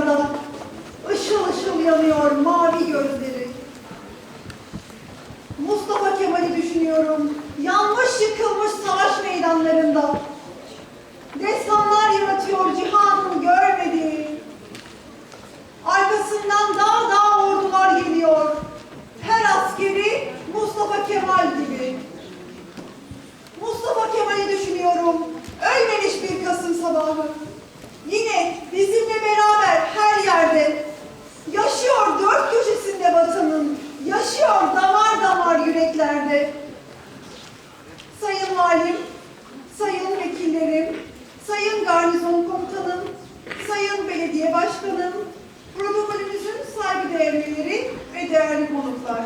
sokaklarda. Işıl ışıl yanıyor mavi gözleri. Mustafa Kemal'i düşünüyorum. Yanmış yıkılmış savaş meydanlarında. Destanlar yaratıyor cihanın görmediği. Arkasından dağ dağ ordular geliyor. Her askeri Mustafa Kemal gibi. Mustafa Kemal'i düşünüyorum. Ölmemiş bir Kasım sabahı. Yine bizimle beraber her yerde. Yaşıyor dört köşesinde vatanın. Yaşıyor damar damar yüreklerde. Sayın Valim, Sayın Vekillerim, Sayın Garnizon Komutanım, Sayın Belediye Başkanım, protokolümüzün saygıdeğer üyeleri ve değerli konuklar.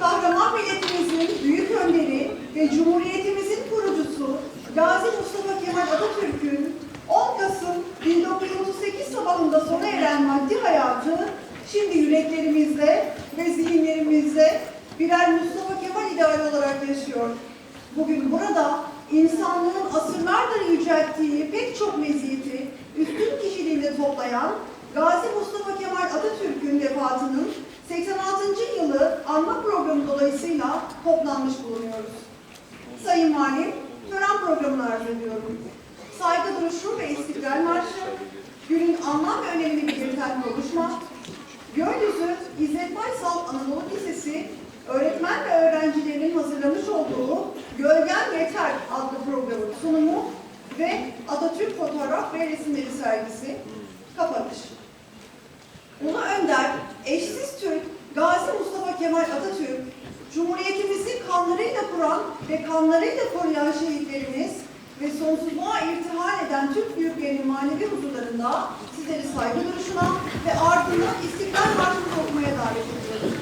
Kahraman milletimizin büyük önderi ve Cumhuriyetimizin kurucusu Gazi Mustafa Kemal Atatürk'ün 10 Kasım 1938 sabahında sona eren maddi hayatı şimdi yüreklerimizde ve zihinlerimizde birer Mustafa Kemal ideali olarak yaşıyor. Bugün burada insanlığın asırlardır yücelttiği pek çok meziyeti üstün kişiliğinde toplayan Gazi Mustafa Kemal Atatürk'ün vefatının 86. yılı anma programı dolayısıyla toplanmış bulunuyoruz. Sayın Valim, tören programını arz ediyorum. Saygı duruşu ve İstiklal Marşı, günün anlam ve önemini belirten konuşma, Gölyüzü İzzet Baysal Anadolu Lisesi öğretmen ve öğrencilerinin hazırlamış olduğu Gölgen Yeter adlı programın sunumu ve Atatürk fotoğraf ve resimleri sergisi kapanış. Ulu Önder, eşsiz Türk, Gazi Mustafa Kemal Atatürk, Cumhuriyetimizi kanlarıyla kuran ve kanlarıyla koruyan şehitlerimiz ve sonsuzluğa irtihal eden Türk büyüklerinin manevi huzurlarında sizleri saygı duruşuna ve ardından İstiklal Marşı'nı okumaya davet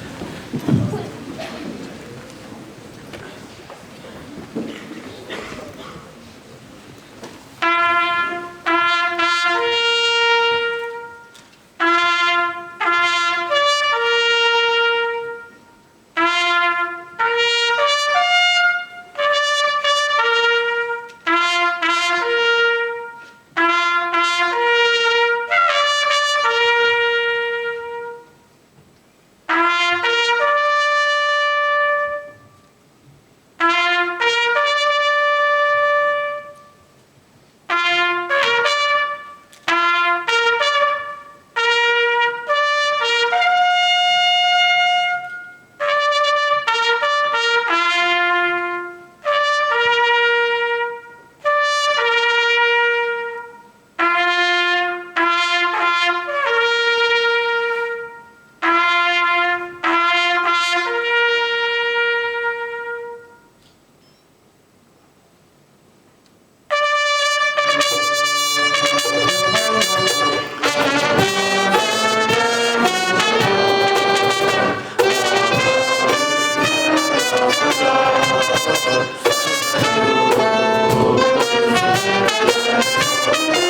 ediyorum. Güneş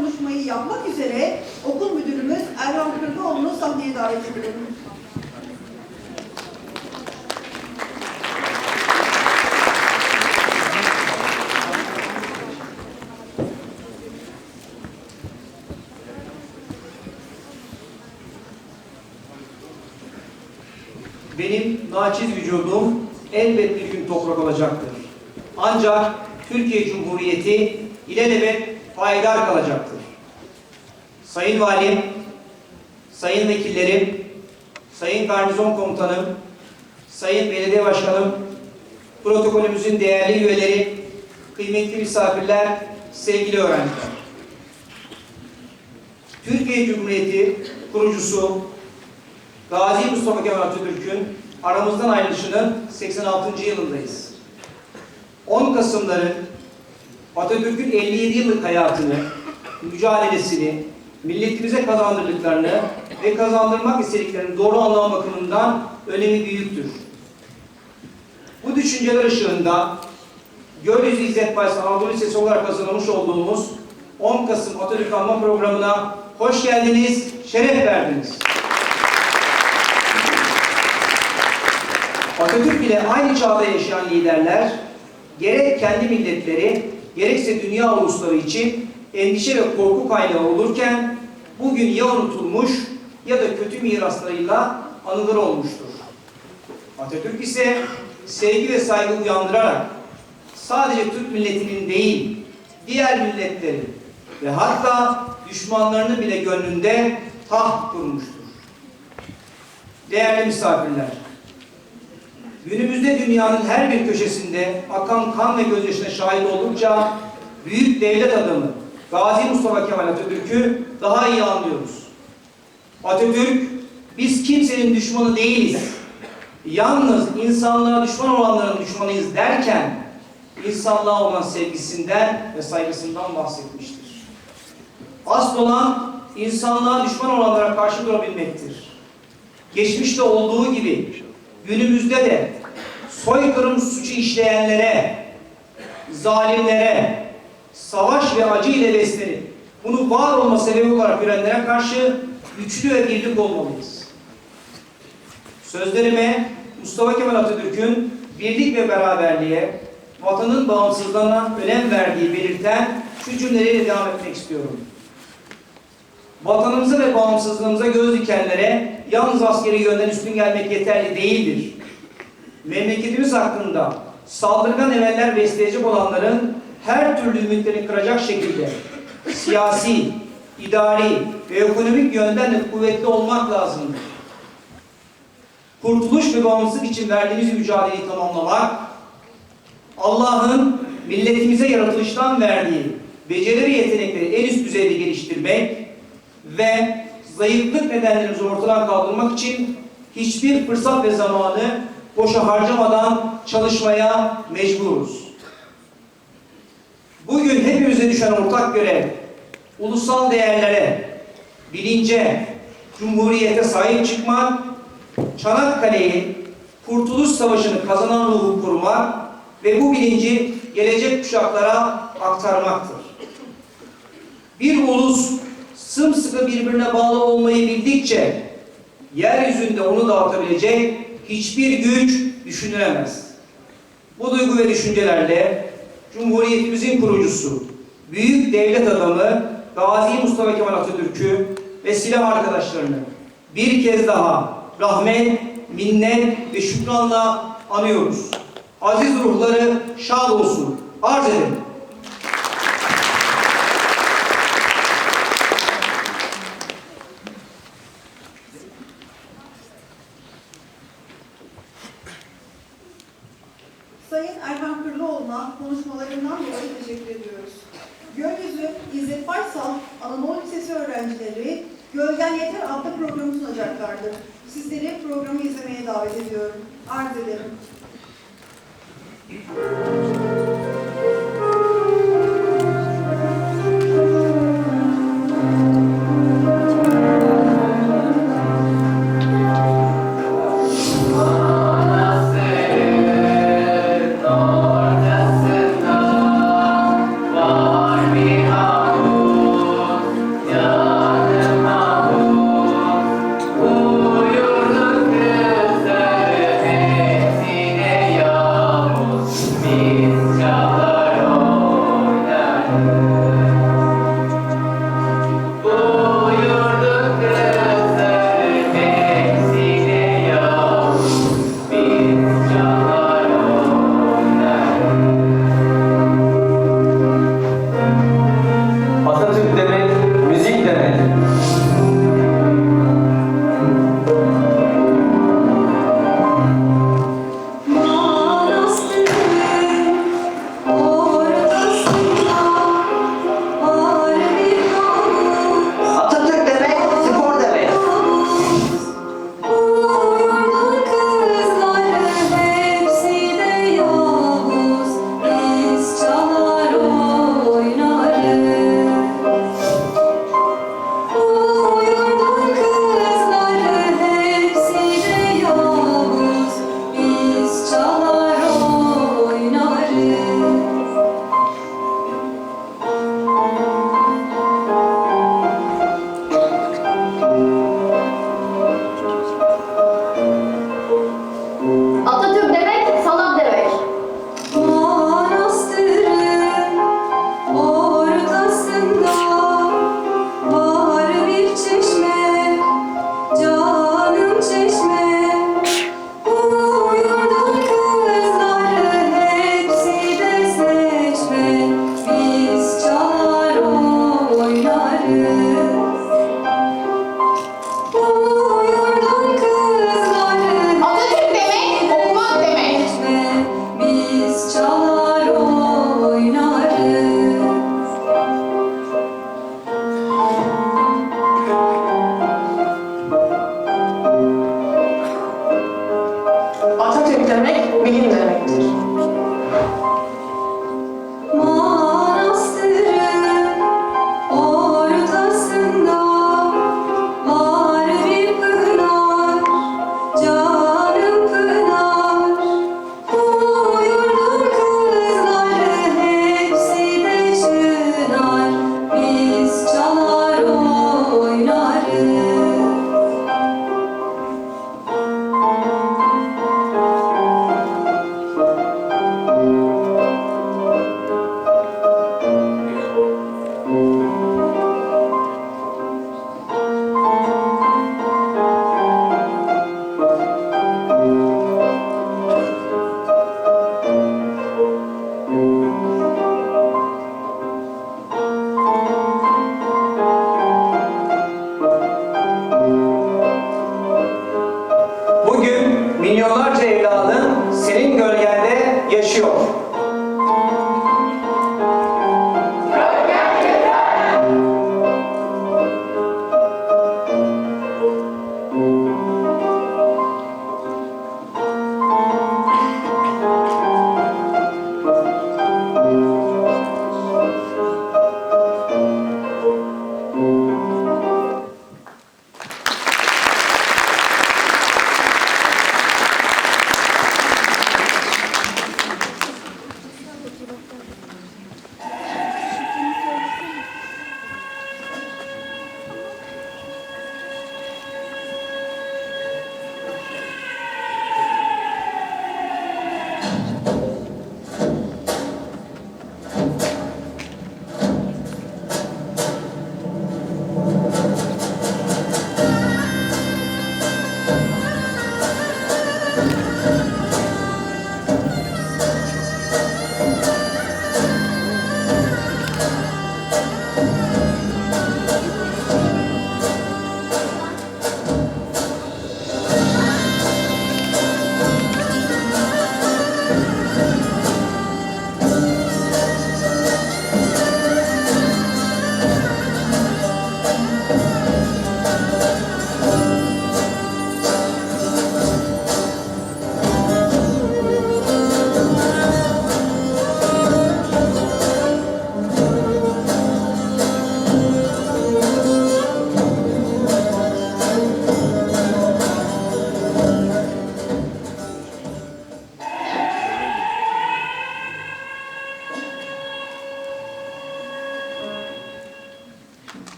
konuşmayı yapmak üzere okul müdürümüz Erhan Kırdaoğlu'nu sahneye davet ediyorum. Benim naçiz vücudum elbet bir gün toprak olacaktır. Ancak Türkiye Cumhuriyeti ilelebet payidar kalacaktır. Sayın Valim, Sayın Vekillerim, Sayın Garnizon Komutanım, Sayın Belediye Başkanım, protokolümüzün değerli üyeleri, kıymetli misafirler, sevgili öğrenciler. Türkiye Cumhuriyeti kurucusu Gazi Mustafa Kemal Atatürk'ün aramızdan ayrılışının 86. yılındayız. 10 Kasım'ların Atatürk'ün 57 yıllık hayatını, mücadelesini, milletimize kazandırdıklarını ve kazandırmak istediklerini doğru anlam bakımından önemi büyüktür. Bu düşünceler ışığında Gölyüzü İzzet Baysal Anadolu Lisesi olarak hazırlamış olduğumuz 10 Kasım Atatürk Anma Programı'na hoş geldiniz, şeref verdiniz. Atatürk ile aynı çağda yaşayan liderler gerek kendi milletleri gerekse dünya ulusları için endişe ve korku kaynağı olurken bugün ya unutulmuş ya da kötü miraslarıyla anılır olmuştur. Atatürk ise sevgi ve saygı uyandırarak sadece Türk milletinin değil, diğer milletlerin ve hatta düşmanlarının bile gönlünde taht kurmuştur. Değerli misafirler, günümüzde dünyanın her bir köşesinde akan kan ve gözyaşına şahit oldukça büyük devlet adamı Gazi Mustafa Kemal Atatürk'ü daha iyi anlıyoruz. Atatürk, biz kimsenin düşmanı değiliz. Yalnız insanlığa düşman olanların düşmanıyız derken insanlığa olan sevgisinden ve saygısından bahsetmiştir. Asıl olan insanlığa düşman olanlara karşı durabilmektir. Geçmişte olduğu gibi günümüzde de soykırım suçu işleyenlere, zalimlere, savaş ve acı ile beslenip bunu var olma sebebi olarak görenlere karşı güçlü ve birlik olmalıyız. Sözlerime Mustafa Kemal Atatürk'ün birlik ve beraberliğe, vatanın bağımsızlığına önem verdiği belirten şu cümleleriyle devam etmek istiyorum. Vatanımıza ve bağımsızlığımıza göz dikenlere yalnız askeri yönden üstün gelmek yeterli değildir. Memleketimiz hakkında saldırgan emeller besleyecek olanların her türlü ümitlerini kıracak şekilde siyasi, idari ve ekonomik yönden de kuvvetli olmak lazımdır. Kurtuluş ve bağımsızlık için verdiğimiz mücadeleyi tamamlamak, Allah'ın milletimize yaratılıştan verdiği beceri ve yetenekleri en üst düzeyde geliştirmek ve zayıflık nedenlerimizi ortadan kaldırmak için hiçbir fırsat ve zamanı boşa harcamadan çalışmaya mecburuz. Bugün hepimize düşen ortak görev, ulusal değerlere, bilince, cumhuriyete sahip çıkmak, Çanakkale'yi, Kurtuluş Savaşı'nı kazanan ruhu kurmak ve bu bilinci gelecek kuşaklara aktarmaktır. Bir ulus sımsıkı birbirine bağlı olmayı bildikçe yeryüzünde onu dağıtabilecek hiçbir güç düşünülemez. Bu duygu ve düşüncelerle Cumhuriyetimizin kurucusu, büyük devlet adamı Gazi Mustafa Kemal Atatürk'ü ve silah arkadaşlarını bir kez daha rahmet, minnet ve şükranla anıyoruz. Aziz ruhları şad olsun. Arz ederim. İzzet Baysal Anadolu Lisesi öğrencileri Gölgen Yeter adlı programı sunacaklardır. Sizleri programı izlemeye davet ediyorum. Arz ederim.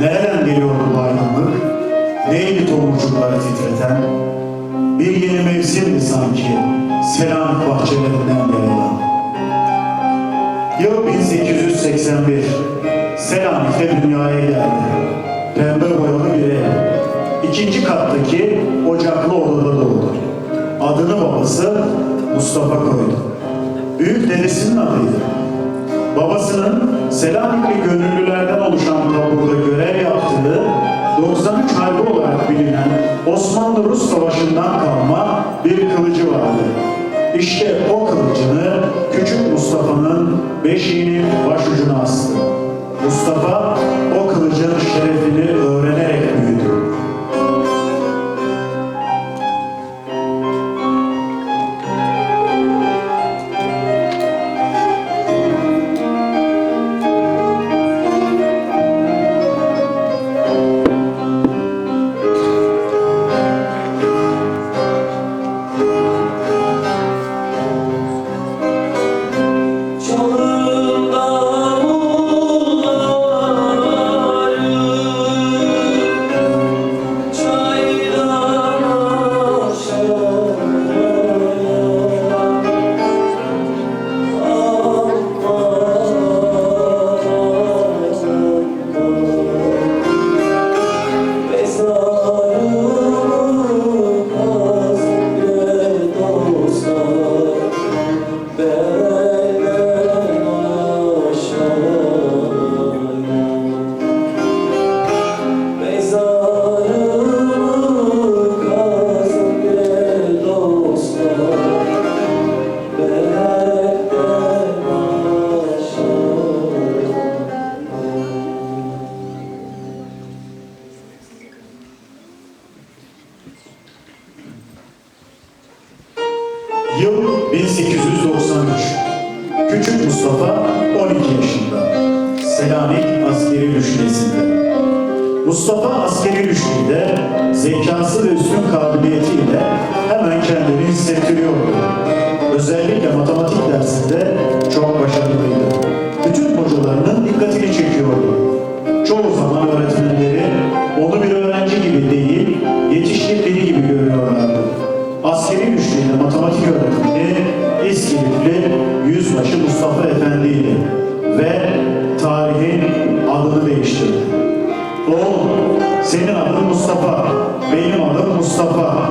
Nereden geliyordu bu aydınlık? Neydi tomurcukları titreten? Bir yeni mevsimdi sanki Selanik bahçelerinden yayılan. Yıl 1881. Selanik'te dünyaya geldi. Pembe boyalı bir ev. İkinci kattaki ocaklı odada doğdu. Adını babası Mustafa koydu. Büyük dedesinin adıydı. Babasının Selanikli gönüllülerden oluşan taburda İşte o kılıcını küçük Mustafa'nın beşiğinin başucuna astı. Mustafa askeri rüştiyesinde. Mustafa askeri rüştiyede zekası ve üstün kabiliyetiyle hemen kendini hissettiriyordu. Özellikle matematik dersinde çok başarılıydı. Bütün hocalarının dikkatini çekiyordu. Çoğu zaman öğretmenleri onu bir öğrenci gibi değil, yetişkin biri gibi görüyorlardı. Askeri güçlüğünde matematik öğretmeni İskilipli Yüzbaşı Mustafa Efendi'ydi ve tarihin adını değiştirdi. Oğlum, senin adın Mustafa, benim adım Mustafa.